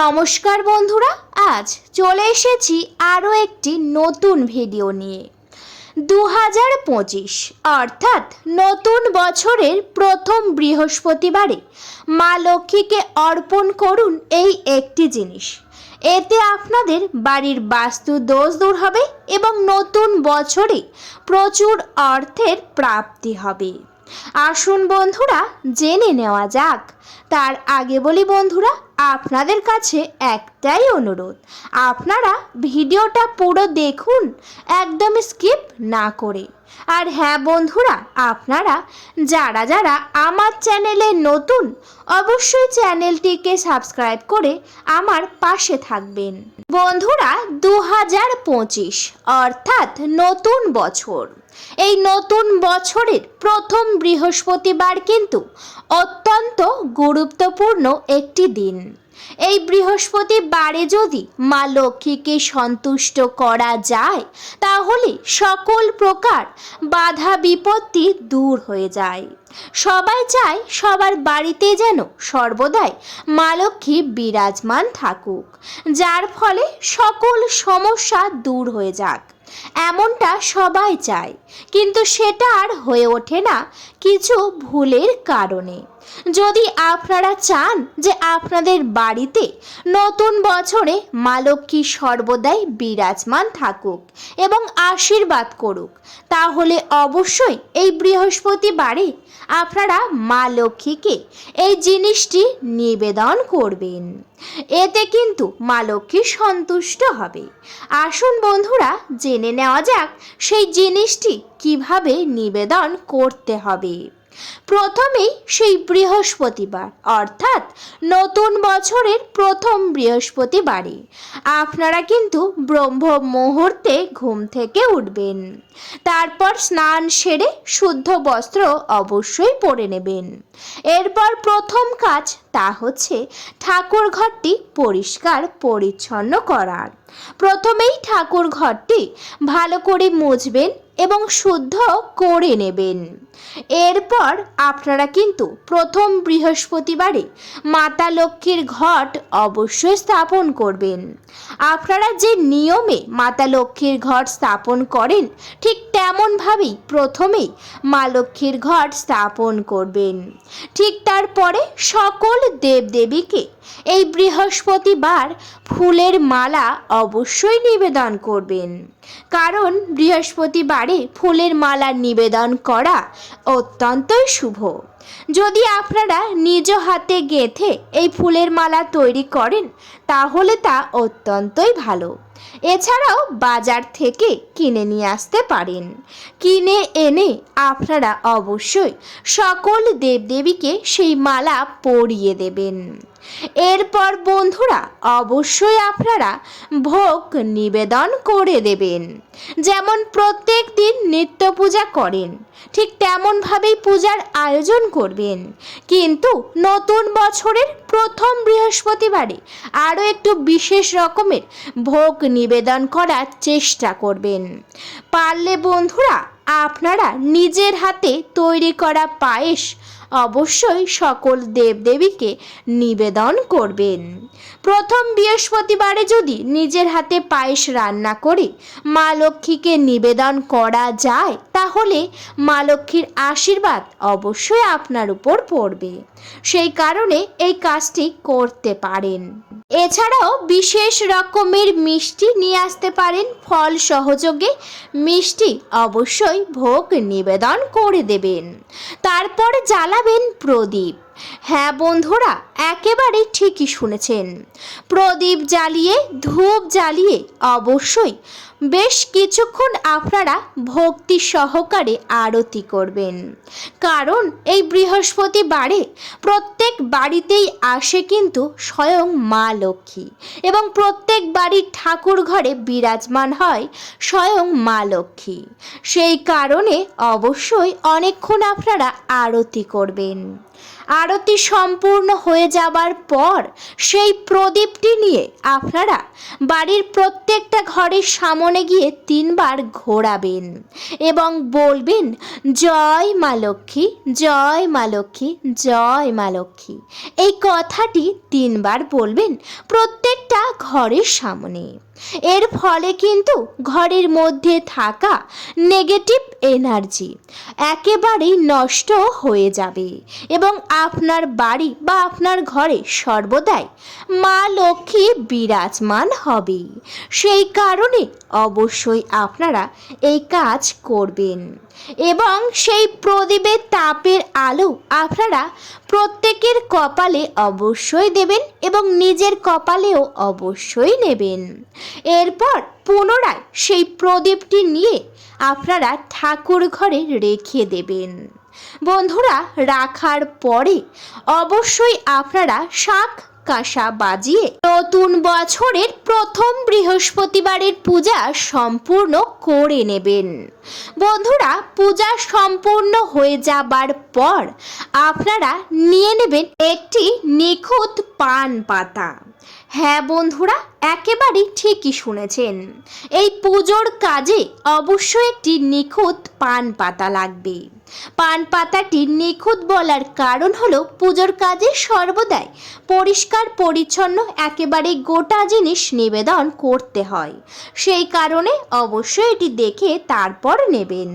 নমস্কার বন্ধুরা, আজ চলে এসেছি আরও একটি নতুন ভিডিও নিয়ে। দু হাজার পঁচিশ, অর্থাৎ নতুন বছরের প্রথম বৃহস্পতিবারে মা লক্ষ্মীকে অর্পণ করুন এই একটি জিনিস। এতে আপনাদের বাড়ির বাস্তু দোষ দূর হবে এবং নতুন বছরে প্রচুর অর্থের প্রাপ্তি হবে। আসুন বন্ধুরা, জেনে নেওয়া যাক। তার আগে বলি বন্ধুরা, আপনাদের কাছে একটাই অনুরোধ। আপনারা ভিডিওটা পুরো দেখুন, একদম স্কিপ না করে। আর হ্যাঁ বন্ধুরা, আপনারা যারা যারা আমার চ্যানেলে নতুন, অবশ্যই চ্যানেলটিকে সাবস্ক্রাইব করে আমার পাশে থাকবেন। বন্ধুরা দু হাজার পঁচিশ, অর্থাৎ নতুন বছর। এই নতুন বছরের প্রথম বৃহস্পতিবার কিন্তু অত্যন্ত গুরুত্বপূর্ণ একটি দিন। এই বৃহস্পতিবারে যদি মা লক্ষ্মীকে সন্তুষ্ট করা যায়, তাহলে সকল প্রকার বাধা বিপত্তি দূর হয়ে যায়। সবাই চায় সবার বাড়িতে যেন সর্বদাই মা লক্ষ্মী বিরাজমান থাকুক, যার ফলে সকল সমস্যা দূর হয়ে যাক। এমনটা সবাই চায় কিন্তু সেটা আর হয়ে ওঠে না কিছু ভুলের কারণে। যদি আপনারা চান যে আপনাদের বাড়িতে নতুন বছরে মা লক্ষ্মী সর্বদাই বিরাজমান থাকুক এবং আশীর্বাদ করুক, তাহলে অবশ্যই এই বৃহস্পতিবারে আপনারা মা লক্ষ্মীকে এই জিনিসটি নিবেদন করবেন। এতে কিন্তু মা লক্ষ্মী সন্তুষ্ট হবে। আসুন বন্ধুরা, জেনে নেওয়া যাক সেই জিনিসটি কীভাবে নিবেদন করতে হবে। প্রথমেই সেই বৃহস্পতিবার, অর্থাৎ নতুন বছরের প্রথম বৃহস্পতিবারে আপনারা কিন্তু ব্রহ্ম মুহূর্তে ঘুম থেকে উঠবেন। তারপর স্নান সেরে শুদ্ধ বস্ত্র অবশ্যই পরে নেবেন। এরপর প্রথম কাজ তা হচ্ছে ঠাকুর ঘরটি পরিষ্কার, পরিচ্ছন্ন করার। প্রথমেই ঠাকুর ঘরটি ভালো করে মুছবেন এবং শুদ্ধ করে নেবেন। এরপর আপনারা কিন্তু প্রথম বৃহস্পতিবারে মাতা লক্ষ্মীর ঘট অবশ্যই স্থাপন করবেন। আপনারা যে নিয়মে মাতা লক্ষ্মীর ঘট স্থাপন করেন, ঠিক তেমনভাবেই প্রথমেই মা লক্ষ্মীর ঘট স্থাপন করবেন। ঠিক তারপরে সকল দেবদেবীকে এই বৃহস্পতিবার ফুলের মালা অবশ্যই নিবেদন করবেন। কারণ বৃহস্পতিবারে ফুলের মালা নিবেদন করা অত্যন্তই শুভ। যদি আপনারা নিজ হাতে গেঁথে এই ফুলের মালা তৈরি করেন, তাহলে তা অত্যন্তই ভালো। এছাড়াও বাজার থেকে কিনে নিয়ে আসতে পারেন। কিনে এনে আপনারা অবশ্যই সকল দেবদেবীকে সেই মালা পরিয়ে দেবেন। এরপর বন্ধুরা, অবশ্যই আপনারা ভোগ নিবেদন করে দেবেন। যেমন প্রত্যেক দিন নিত্য পূজা করেন, ঠিক তেমনভাবেই পূজার আয়োজন করবেন। কিন্তু নতুন বছরের প্রথম বৃহস্পতিবারে আরও একটু বিশেষ রকমের ভোগ নিবেদন করার চেষ্টা করবেন। পারলে বন্ধুরা, আপনারা নিজের হাতে তৈরি করা পায়েস অবশ্যই সকল দেবদেবীকে নিবেদন করবেন। প্রথম বৃহস্পতিবারে যদি নিজের হাতে পায়েস রান্না করে মা লক্ষ্মীকে নিবেদন করা যায়, তাহলে মা লক্ষ্মীর আশীর্বাদ অবশ্যই আপনার উপর পড়বে। সেই কারণে এই কাজটি করতে পারেন। এছাড়াও বিশেষ রকমের মিষ্টি নিয়ে আসতে পারেন। ফল সহযোগে মিষ্টি অবশ্যই ভোগ নিবেদন করে দেবেন। তারপর জ্বালাবেন প্রদীপ। হ্যাঁ বন্ধুরা, একেবারে ঠিকই শুনেছেন। প্রদীপ জ্বালিয়ে, ধূপ জ্বালিয়ে অবশ্যই বেশ কিছুক্ষণ আপনারা ভক্তি সহকারে আরতি করবেন। কারণ এই বৃহস্পতিবারে প্রত্যেক বাড়িতেই আসে কিন্তু স্বয়ং মা লক্ষ্মী এবং প্রত্যেক বাড়ির ঠাকুর ঘরে বিরাজমান হয় স্বয়ং মা লক্ষ্মী। সেই কারণে অবশ্যই অনেকক্ষণ আপনারা আরতি করবেন। আরতি সম্পূর্ণ হয়ে যাবার পর সেই প্রদীপটি নিয়ে আপনারা বাড়ির প্রত্যেকটা ঘরের সামনে গিয়ে তিনবার ঘোরাবেন এবং বলবেন, জয় মা লক্ষ্মী, জয় মা লক্ষ্মী, জয় মা লক্ষ্মী। এই কথাটি তিনবার বলবেন প্রত্যেকটা ঘরের সামনে। এর ফলে কিন্তু ঘরের মধ্যে থাকা নেগেটিভ এনার্জি একেবারেই নষ্ট হয়ে যাবে এবং আপনার বাড়ি বা আপনার ঘরে সর্বদাই মা লক্ষ্মী বিরাজমান হবে। সেই কারণে অবশ্যই আপনারা এই কাজ করবেন এবং সেই প্রদীপের তাপের আলো আপনারা প্রত্যেকের কপালে অবশ্যই দেবেন এবং নিজের কপালেও অবশ্যই নেবেন। এরপর পুনরায় সেই প্রদীপটি নিয়ে আপনারা ঠাকুর ঘরে রেখে দেবেন। বন্ধুরা, রাখার পরে অবশ্যই আপনারা শাক কাঁসা বাজিয়ে নতুন বছরের প্রথম বৃহস্পতিবারের পূজা সম্পূর্ণ করে নেবেন। বন্ধুরা, পূজা সম্পূর্ণ হয়ে যাবার পর আপনারা নিয়ে নেবেন একটি নিখুঁত পান পাতা। হ্যাঁ বন্ধুরা, একেবারেই ঠিকই শুনেছেন। এই পুজোর কাজে অবশ্যই একটি নিখুঁত পান পাতা লাগবে পান পাতাটি নিখুঁত বলার কারণ হলো পুজোর কাজে সর্বদাই পরিষ্কার, পরিচ্ছন্ন, একেবারে গোটা জিনিস নিবেদন করতে হয়। সেই কারণে অবশ্যই এটি দেখে তারপর নেবেন।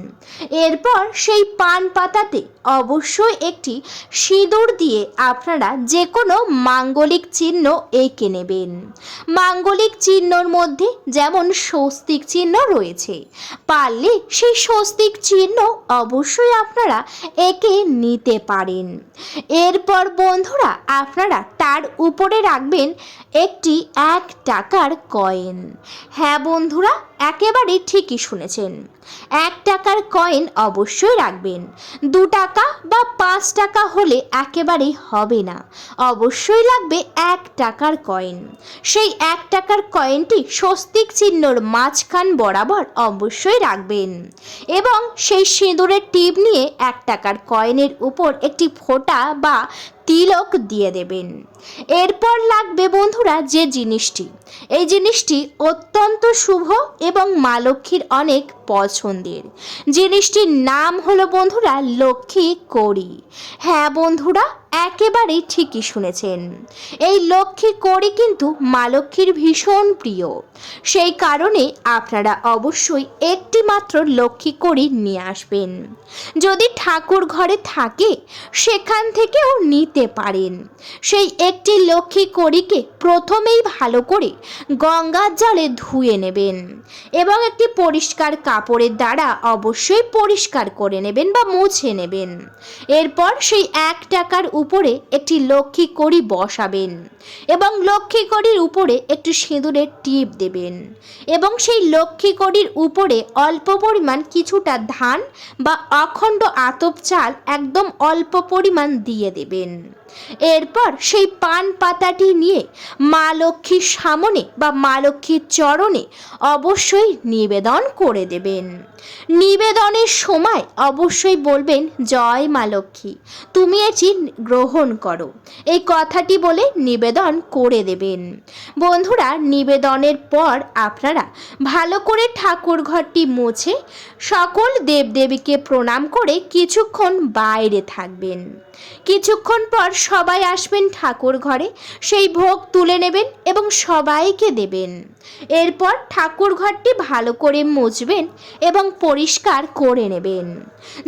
এরপর সেই পান পাতাতে অবশ্যই একটি সিঁদুর দিয়ে আপনারা যে কোনো মাঙ্গলিক চিহ্ন এঁকে নেবেন। মাঙ্গলিক চিহ্নর মধ্যে যেমন স্বস্তিক চিহ্ন রয়েছে, পারলে সেই স্বস্তিক চিহ্ন অবশ্যই আপনারা একে নিতে পারেন। এরপর বন্ধুরা, আপনারা তার উপরে রাখবেন একটি এক টাকার কয়েন হ্যাঁ বন্ধুরা একেবারে ঠিকই শুনেছেন। এক টাকার কয়েন অবশ্যই রাখবেন। দু টাকা বা পাঁচ টাকা হলে একেবারেই হবে না। অবশ্যই লাগবে এক টাকার কয়েন সেই এক টাকার কয়েনটি স্বস্তিক চিহ্নর মাঝখান বরাবর অবশ্যই রাখবেন। এবং সেই সিঁদুরের টিপ নিয়ে এক টাকার কয়েনের উপর একটি ফোঁটা বা তিলক দিয়ে দেবেন। এরপর লাগবে বন্ধুরা যে জিনিসটি। এই জিনিসটি অত্যন্ত শুভ এবং মা লক্ষ্মীর অনেক পছন্দের। জিনিসটির নাম হলো বন্ধুরা লক্ষ্মী কড়ি। হ্যাঁ বন্ধুরা একেবারেই ঠিকই শুনেছেন। এই লক্ষ্মী কড়ি কিন্তু মা লক্ষ্মীর ভীষণ প্রিয়। সেই কারণে আপনারা অবশ্যই একটি মাত্র লক্ষ্মী কড়ি নিয়ে আসবেন। যদি ঠাকুর ঘরে থাকে, সেখান থেকেও নিতে পারেন। সেই একটি লক্ষ্মী কড়িকে প্রথমেই ভালো করে গঙ্গার জলে ধুয়ে নেবেন এবং একটি পরিষ্কার কাপড়ের দ্বারা অবশ্যই পরিষ্কার করে নেবেন বা মুছে নেবেন। এরপর সেই এক টাকার উপরে একটি লক্ষ্মী কড়ি বসাবেন এবং লক্ষ্মী কড়ির উপরে একটি সিঁদুরের টিপ দেবেন এবং সেই লক্ষ্মী কড়ির উপরে অল্প পরিমাণ কিছুটা ধান বা অখণ্ড আতপ চাল একদম অল্প পরিমাণ দিয়ে দেবেন। এরপর সেই পান পাতাটি নিয়ে মা লক্ষ্মীর সামনে বা মা লক্ষ্মীর চরণে অবশ্যই নিবেদন করে দেবেন। নিবেদনের সময় অবশ্যই বলবেন, জয় মা লক্ষ্মী, তুমি এটি গ্রহণ করো। এই কথাটি বলে নিবেদন করে দেবেন। বন্ধুরা, নিবেদনের পর আপনারা ভালো করে ঠাকুর ঘরটি মুছে সকল দেবদেবীকে প্রণাম করে কিছুক্ষণ বাইরে থাকবেন। কিছুক্ষণ পর সবাই আসবেন ঠাকুর ঘরে, সেই ভোগ তুলে নেবেন এবং সবাইকে দেবেন। এরপর ঠাকুর ঘরটি ভালো করে মুছবেন এবং পরিষ্কার করে নেবেন।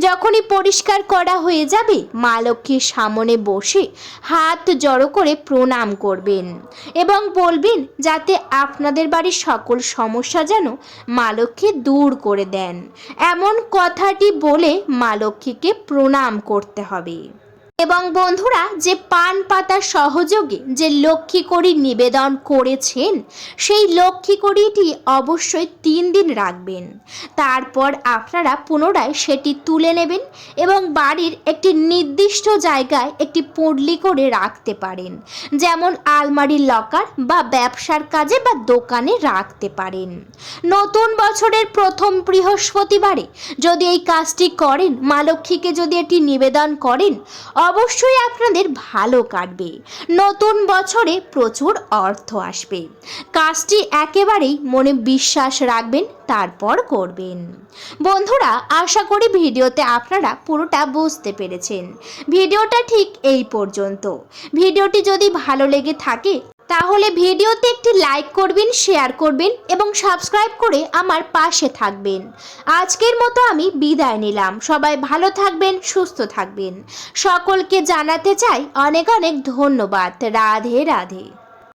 যখনই পরিষ্কার করা হয়ে যাবে, মা লক্ষ্মীর সামনে বসে হাত জড়ো করে প্রণাম করবেন এবং বলবেন, যাতে আপনাদের বাড়ির সকল সমস্যা যেন মা লক্ষ্মী দূর করে দেন। এমন কথাটি বলে মা লক্ষ্মীকে প্রণাম করতে হবে। এবং বন্ধুরা, যে পান পাতা সহযোগে যে লক্ষ্মী কড়ি নিবেদন করেছেন, সেই লক্ষ্মী কড়িটি অবশ্যই তিন দিন রাখবেন। তারপর আপনারা পুনরায় সেটি তুলে নেবেন এবং বাড়ির একটি নির্দিষ্ট জায়গায় একটি পুডলি করে রাখতে পারেন। যেমন আলমারির লকার বা ব্যবসার কাজে বা দোকানে রাখতে পারেন। নতুন বছরের প্রথম বৃহস্পতিবারে যদি এই কাজটি করেন, মা লক্ষ্মীকে যদি এটি নিবেদন করেন অবশ্যই আপনাদের ভালো কাটবে। নতুন বছরে প্রচুর অর্থ আসবে। কাজটি একেবারেই মনে বিশ্বাস রাখবেন, তারপর করবেন। বন্ধুরা, আশা করি ভিডিওতে আপনারা পুরোটা বুঝতে পেরেছেন। ভিডিওটা ঠিক এই পর্যন্ত। ভিডিওটি যদি ভালো লেগে থাকে তাহলে ভিডিওতে একটি লাইক করবেন, শেয়ার করবেন এবং সাবস্ক্রাইব করে আমার পাশে থাকবেন। আজকের মতো আমি বিদায় নিলাম। সবাই ভালো থাকবেন, সুস্থ থাকবেন। সকলকে জানাতে চাই অনেক অনেক ধন্যবাদ। রাধে রাধে।